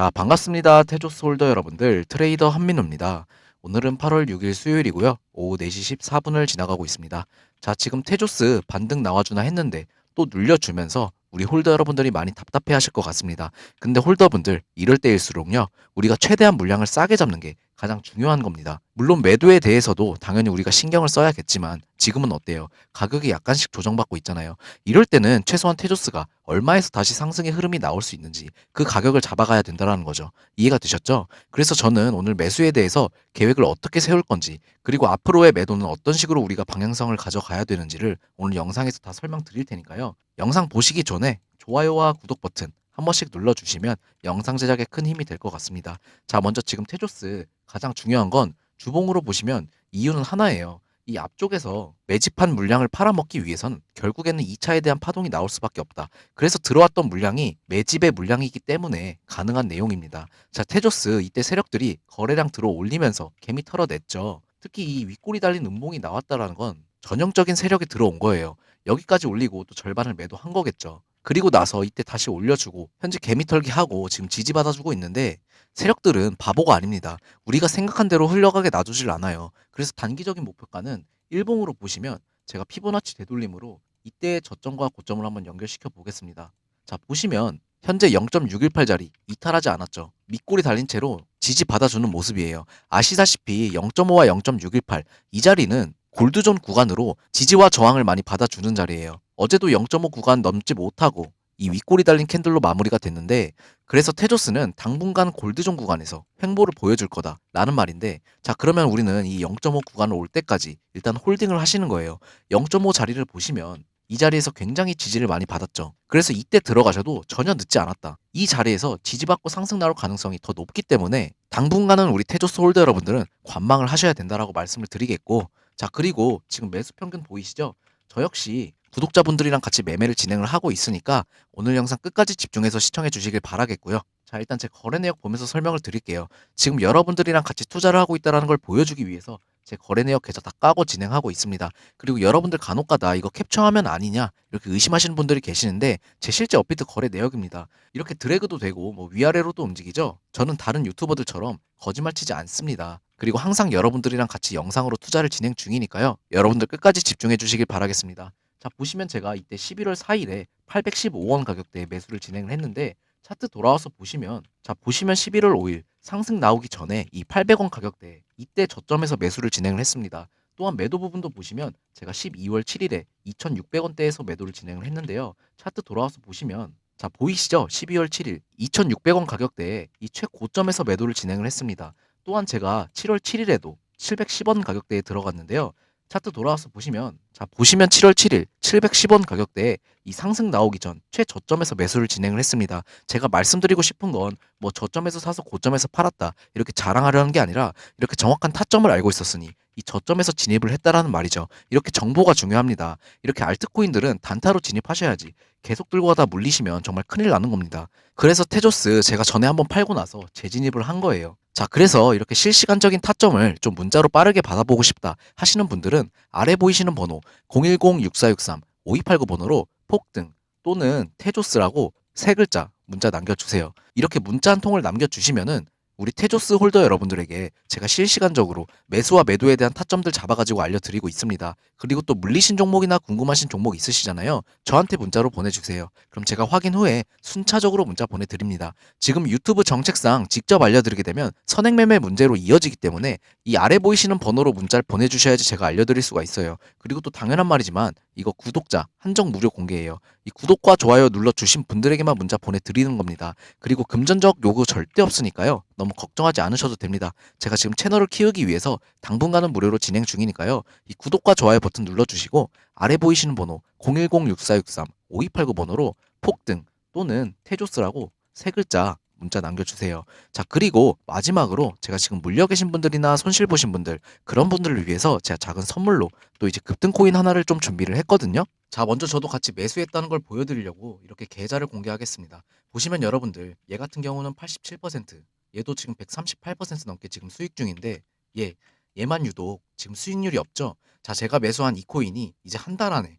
자, 반갑습니다. 테조스 홀더 여러분들. 트레이더 한민호입니다. 오늘은 8월 6일 수요일이고요. 오후 4시 14분을 지나가고 있습니다. 자, 지금 테조스 반등 나와주나 했는데 또 눌려주면서 우리 홀더 여러분들이 많이 답답해 하실 것 같습니다. 근데 홀더분들, 이럴 때일수록요, 우리가 최대한 물량을 싸게 잡는 게 가장 중요한 겁니다. 물론 매도에 대해서도 당연히 우리가 신경을 써야겠지만 지금은 어때요? 가격이 약간씩 조정받고 있잖아요. 이럴 때는 최소한 테조스가 얼마에서 다시 상승의 흐름이 나올 수 있는지 그 가격을 잡아가야 된다는 거죠. 이해가 되셨죠? 그래서 저는 오늘 매수에 대해서 계획을 어떻게 세울 건지 그리고 앞으로의 매도는 어떤 식으로 우리가 방향성을 가져가야 되는지를 오늘 영상에서 다 설명드릴 테니까요. 영상 보시기 전에 좋아요와 구독 버튼 한 번씩 눌러주시면 영상 제작에 큰 힘이 될 것 같습니다. 자, 먼저 지금 테조스 가장 중요한 건 주봉으로 보시면 이유는 하나예요. 이 앞쪽에서 매집한 물량을 팔아먹기 위해선 결국에는 2차에 대한 파동이 나올 수밖에 없다. 그래서 들어왔던 물량이 매집의 물량이기 때문에 가능한 내용입니다. 자, 테조스 이때 세력들이 거래량 들어 올리면서 개미 털어냈죠. 특히 이 윗골이 달린 음봉이 나왔다라는 건 전형적인 세력이 들어온 거예요. 여기까지 올리고 또 절반을 매도한 거겠죠. 그리고 나서 이때 다시 올려주고 현재 개미 털기 하고 지금 지지받아주고 있는데 세력들은 바보가 아닙니다. 우리가 생각한 대로 흘러가게 놔두질 않아요. 그래서 단기적인 목표가는 일봉으로 보시면 제가 피보나치 되돌림으로 이때의 저점과 고점을 한번 연결시켜 보겠습니다. 자, 보시면 현재 0.618짜리 이탈하지 않았죠. 밑골이 달린 채로 지지 받아주는 모습이에요. 아시다시피 0.5와 0.618 이 자리는 골드존 구간으로 지지와 저항을 많이 받아주는 자리예요. 어제도 0.5 구간 넘지 못하고 이 윗골이 달린 캔들로 마무리가 됐는데 그래서 테조스는 당분간 골드존 구간에서 횡보를 보여줄 거다 라는 말인데 자 그러면 우리는 이 0.5 구간을 올 때까지 일단 홀딩을 하시는 거예요. 0.5 자리를 보시면 이 자리에서 굉장히 지지를 많이 받았죠. 그래서 이때 들어가셔도 전혀 늦지 않았다. 이 자리에서 지지받고 상승 나올 가능성이 더 높기 때문에 당분간은 우리 테조스 홀더 여러분들은 관망을 하셔야 된다라고 말씀을 드리겠고 자 그리고 지금 매수 평균 보이시죠 저 역시 구독자분들이랑 같이 매매를 진행을 하고 있으니까 오늘 영상 끝까지 집중해서 시청해 주시길 바라겠고요. 자, 일단 제 거래 내역 보면서 설명을 드릴게요. 지금 여러분들이랑 같이 투자를 하고 있다는 걸 보여주기 위해서 제 거래 내역 계좌 다 까고 진행하고 있습니다. 그리고 여러분들 간혹가다 이거 캡처하면 아니냐 이렇게 의심하시는 분들이 계시는데 제 실제 업비트 거래 내역입니다. 이렇게 드래그도 되고 뭐 위아래로도 움직이죠. 저는 다른 유튜버들처럼 거짓말 치지 않습니다. 그리고 항상 여러분들이랑 같이 영상으로 투자를 진행 중이니까요. 여러분들 끝까지 집중해 주시길 바라겠습니다. 자, 보시면 제가 이때 11월 4일에 815원 가격대에 매수를 진행을 했는데 차트 돌아와서 보시면 자, 보시면 11월 5일 상승 나오기 전에 이 800원 가격대 이때 저점에서 매수를 진행을 했습니다. 또한 매도 부분도 보시면 제가 12월 7일에 2,600원대에서 매도를 진행을 했는데요. 차트 돌아와서 보시면 자, 보이시죠? 12월 7일 2,600원 가격대에 이 최고점에서 매도를 진행을 했습니다. 또한 제가 7월 7일에도 710원 가격대에 들어갔는데요. 차트 돌아와서 보시면 자 보시면 7월 7일 710원 가격대에 이 상승 나오기 전 최저점에서 매수를 진행을 했습니다. 제가 말씀드리고 싶은 건 뭐 저점에서 사서 고점에서 팔았다 이렇게 자랑하려는 게 아니라 이렇게 정확한 타점을 알고 있었으니 이 저점에서 진입을 했다라는 말이죠. 이렇게 정보가 중요합니다. 이렇게 알트코인들은 단타로 진입하셔야지 계속 들고 가다 물리시면 정말 큰일 나는 겁니다. 그래서 테조스 제가 전에 한번 팔고 나서 재진입을 한 거예요. 자, 그래서 이렇게 실시간적인 타점을 좀 문자로 빠르게 받아보고 싶다 하시는 분들은 아래 보이시는 번호 010-6463-5289 번호로 폭등 또는 테조스라고 세 글자 문자 남겨주세요. 이렇게 문자 한 통을 남겨주시면은 우리 테조스 홀더 여러분들에게 제가 실시간적으로 매수와 매도에 대한 타점들 잡아가지고 알려드리고 있습니다. 그리고 또 물리신 종목이나 궁금하신 종목 있으시잖아요. 저한테 문자로 보내주세요. 그럼 제가 확인 후에 순차적으로 문자 보내드립니다. 지금 유튜브 정책상 직접 알려드리게 되면 선행매매 문제로 이어지기 때문에 이 아래 보이시는 번호로 문자를 보내주셔야지 제가 알려드릴 수가 있어요. 그리고 또 당연한 말이지만 이거 구독자 한정 무료 공개예요. 이 구독과 좋아요 눌러주신 분들에게만 문자 보내드리는 겁니다. 그리고 금전적 요구 절대 없으니까요. 너무 걱정하지 않으셔도 됩니다. 제가 지금 채널을 키우기 위해서 당분간은 무료로 진행 중이니까요. 이 구독과 좋아요 버튼 눌러주시고 아래 보이시는 번호 010-6463-5289 번호로 폭등 또는 테조스라고 세 글자 문자 남겨주세요. 자, 그리고 마지막으로 제가 지금 물려 계신 분들이나 손실 보신 분들, 그런 분들을 위해서 제가 작은 선물로 또 이제 급등 코인 하나를 좀 준비를 했거든요. 자, 먼저 저도 같이 매수했다는 걸 보여드리려고 이렇게 계좌를 공개하겠습니다. 보시면 여러분들, 얘 같은 경우는 87%, 얘도 지금 138% 넘게 지금 수익 중인데, 얘, 얘만 유독 지금 수익률이 없죠? 자, 제가 매수한 이 코인이 이제 한 달 안에